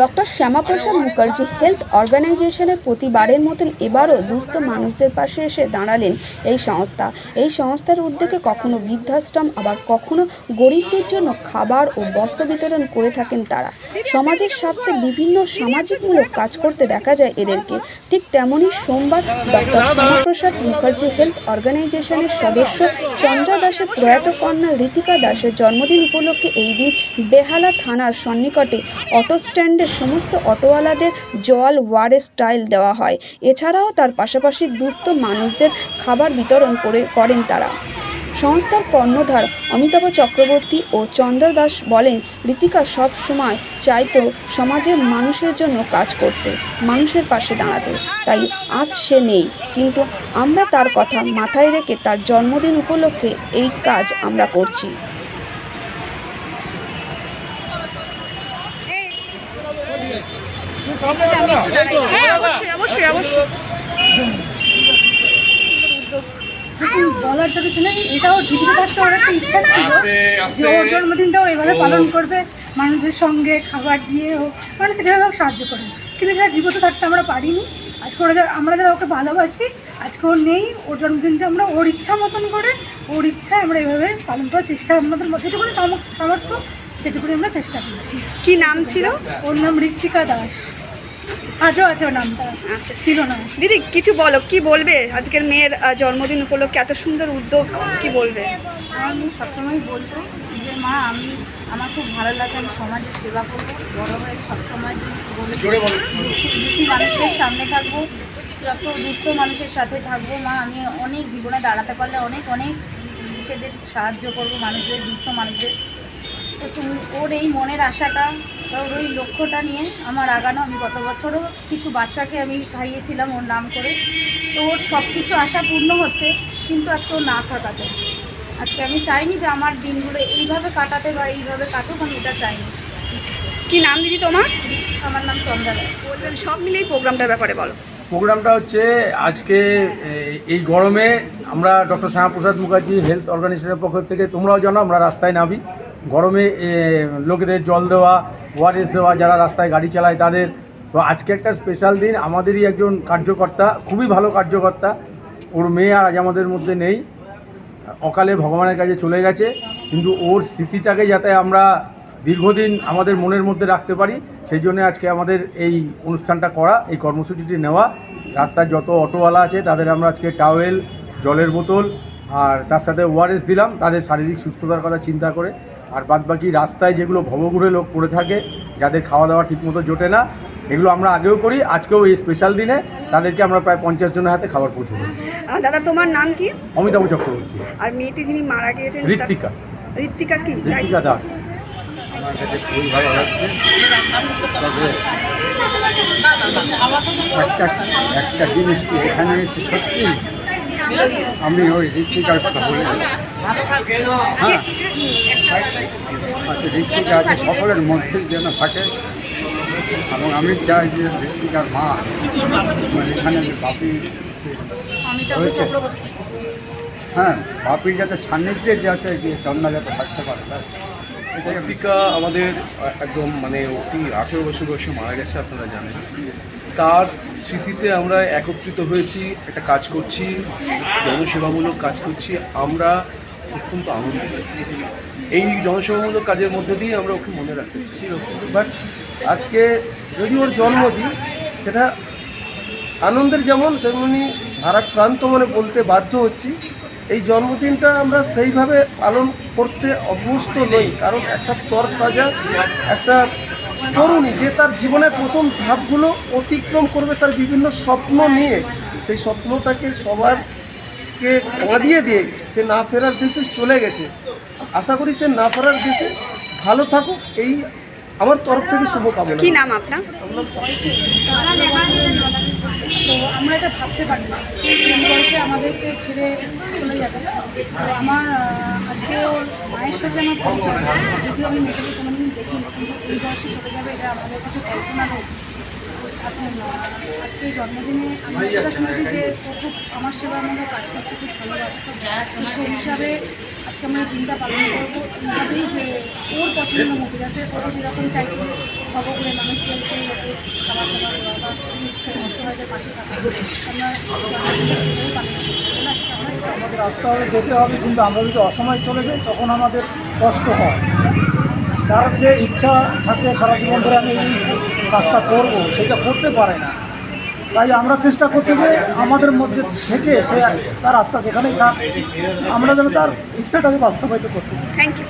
Doctor Shyamaprasad Mukherjee health অর্গানাইজেশনের প্রতিবারের মতন এবারও দুস্থ মানুষদের পাশে এসে দাঁড়ালেন এই সংস্থা। এই সংস্থার উদ্যোগে কখনো বৃদ্ধাশ্রম, আবার কখনো গরিবদের জন্য খাবার ও বস্ত্র বিতরণ করে থাকেন তারা। সমাজের স্বার্থে বিভিন্ন সামাজিকমূলক কাজ করতে দেখা যায় এদেরকে। ঠিক তেমনই সোমবার ডক্টর শ্যামাপ্রসাদ মুখার্জি হেলথ অর্গানাইজেশনের সদস্য চন্দ্রা দাসের প্রয়াত কন্যা ঋতিকা দাসের জন্মদিন উপলক্ষে এই দিন বেহালা থানার সন্নিকটে অটো স্ট্যান্ডের সমস্ত অটোওয়ালাদের জল ওয়ারেস স্টাইল দেওয়া হয়। এছাড়াও তার পাশাপাশি দুস্থ মানুষদের খাবার বিতরণ করে, করেন তারা। সংস্থার কর্ণধার অমিতাভ চক্রবর্তী ও চন্দ্র দাস বলেন, ঋতিকা সব সময় চাইতো সমাজের মানুষের জন্য কাজ করতে, মানুষের পাশে দাঁড়াতে। তাই আজ সে নেই। কিন্তু আমরা তার কথা মাথায় রেখে তার জন্মদিন উপলক্ষে এই কাজ আমরা করছি। হ্যাঁ অবশ্যই অবশ্যই অবশ্যই। বলার তো কিছু নেই এটাও জীবিত থাকতে ওর একটা ইচ্ছা ছিল যে ওর জন্মদিনটাও এভাবে পালন করবে মানুষের সঙ্গে খাবার দিয়ে হোক মানুষকে যেভাবে হোক সাহায্য করবে। কিন্তু সেটা জীবিত থাকতে আমরা পারিনি। আজকে ওরা যারা আমরা যারা ওকে ভালোবাসি আজকে ওর নেই ওর জন্মদিনটা আমরা ওর ইচ্ছা মতন করে ওর ইচ্ছায় আমরা এভাবে পালন করার চেষ্টা আমাদের যেটুকুনি সাম- সামর্থ্য সেটুকুনি আমরা চেষ্টা করছি। কি নাম ছিল? ওর নাম ঋত্বিকা দাস। আজও আছে নামটা। আচ্ছা ছিল না। দিদি কিছু বলো কি বলবে? আজকের মেয়ের জন্মদিন উপলক্ষে এত সুন্দর উদ্যোগ কি বলবে? আমি সবসময় বলতো যে মা আমি আমার খুব ভালো লাগে আমি সমাজের সেবা করব। বড় হয়ে সবসময় দুঃখী মানুষদের সামনে থাকব যত দুস্থ মানুষের সাথে থাকব মা আমি অনেক জীবনে দাঁড়াতে পারলে অনেক অনেক সেদের সাহায্য করব মানুষদের দুস্থ মানুষদের। তো তুমি ওর এই মনের আশাটা ওর ওই লক্ষ্যটা নিয়ে আমার আগানো আমি গত বছরও কিছু বাচ্চাকে আমি খাইয়েছিলাম ওর নাম করে। তো ওর সব কিছু আশা পূর্ণ হচ্ছে কিন্তু আজকে ও না থাকাতে। আজকে আমি চাইনি যে আমার দিনগুলো এইভাবে কাটাতে বা এইভাবে কাটুক আমি এটা চাইনি। কি নাম দিদি তোমার? আমার নাম চন্দ্রা। বলবেন সব মিলিয়ে প্রোগ্রামটার ব্যাপারে বলো। প্রোগ্রামটা হচ্ছে আজকে এই গরমে আমরা ডক্টর শ্যামাপ্রসাদ মুখার্জি হেলথ অর্গানাইজেশনের পক্ষ থেকে তোমরাও জানো আমরা রাস্তায় নামি। গরমে লোকেদের জল দেওয়া ওয়ারেস দেওয়া যারা রাস্তায় গাড়ি চালায় তাদের। তো আজকে একটা স্পেশাল দিন, আমাদেরই একজন কার্যকর্তা, খুবই ভালো কার্যকর্তা। ওর মেয়ে আজ আমাদের মধ্যে নেই। অকালে ভগবানের কাছে চলে গেছে, কিন্তু ওর স্মৃতিটাকে যাতে আমরা দীর্ঘদিন আমাদের মনের মধ্যে রাখতে পারি, সেই জন্য আজকে আমাদের এই অনুষ্ঠানটা করা, এই কর্মসূচিটি নেওয়া। রাস্তার যত অটোওয়ালা আছে, তাদের আমরা আজকে টাওয়েল জলের বোতল, আর তার সাথে ওআরএস দিলাম, তাদের শারীরিক সুস্থতার কথা চিন্তা করে। আর বাদবাকি রাস্তায় যেগুলো ভবঘুরে লোক পড়ে থাকে যাদের খাওয়া দাওয়া ঠিকমতো জোটে না এগুলো আমরা আগেও করি আজকেও এই স্পেশাল দিনে তাদেরকে আমরা প্রায় পঞ্চাশ জনের হাতে খাবার পৌঁছে দেবো। আহ, দাদা তোমার নাম কি? অমিতাভ চক্রবর্তী। আর মেয়েটি যিনি মারা গিয়েছেন ঋত্বিকা। ঋত্বিকা কি? ঋত্বিকা দাস। আমার কাছে খুবই ভালো লাগছে একটা একটা জিনিস কি এখানে সত্যি আমি ওই ঋত্বিকার কথা বলে। হ্যাঁ আচ্ছা ঋত্বিকা আছে সকলের মধ্যেই যেন থাকে এবং আমি চাই যে ঋত্বিকার মা মানে এখানে যে বাপি হয়েছে। হ্যাঁ বাপির যাতে সান্নিধ্যে যাতে চন্দা যাতে থাকতে পারে দীপিকা আমাদের একদম মানে অতি আঠেরো বছর বয়সে মারা গেছে, আপনারা জানেন। তার স্মৃতিতে আমরা একত্রিত হয়েছি, একটা কাজ করছি, জনসেবামূলক কাজ করছি, আমরা অত্যন্ত আনন্দিত। এই জনসেবামূলক কাজের মধ্যে দিয়ে আমরা ওকে মনে রাখতে বাট আজকে যদি ওর জন্মদিন, সেটা আনন্দের যেমন, সেমনি ভারাক্রান্ত মনে বলতে বাধ্য হচ্ছি। এই জন্মদিনটা আমরা সেইভাবে পালন করতে অভ্যস্ত নই কারণ একটা তরতাজা একটা তরুণী যে তার জীবনের প্রথম ধাপগুলো অতিক্রম করবে তার বিভিন্ন স্বপ্ন নিয়ে সেই স্বপ্নটাকে সবারকে কাঁদিয়ে দিয়ে সে না ফেরার দেশে চলে গেছে। আশা করি সে না ফেরার দেশে ভালো থাকুক এই আমার তরফ থেকে শুভকামনা। কি নাম আপনার? তো আমরা এটা ভাবতে পারি না। এই বয়সে আমাদেরকে ছেড়ে চলে যাবে। তো আমার আজকে ওর মায়ের সাথে আমার পরিচয় যদিও আমি মেয়েটাকে কোনোদিন দেখি কিন্তু এই বয়সে চলে যাবে এটা আমাদের কাছে কল্পনারও এখন আহ, আজকে জন্মদিনে আমি এটা শুনেছি যে খুব সমাজ সেবামূলক কাজ করতে খুব ভালোবাসত। তো সেই হিসাবে আজকে আমরা দিনটা পালন করব। এইভাবেই যে ওর পছন্দ মতো যাতে ও যেরকম চাইতো খবরে মানুষদেরকে যাতে খাবার দাবার দেওয়া আমাদের আসতে হবে যেতে হবে, কিন্তু আমরা যদি অসময় চলে যাই, তখন আমাদের কষ্ট হয়। তার যে ইচ্ছা থাকে, সারা জীবন ধরে আমি এই কাজটা করব, সেটা করতে পারে না। তাই আমরা চেষ্টা করছি যে আমাদের মধ্যে থেকে সে, তার আত্মা যেখানেই থাক, আমরা যেন তার ইচ্ছাটাকে বাস্তবায়িত করতে থ্যাংক ইউ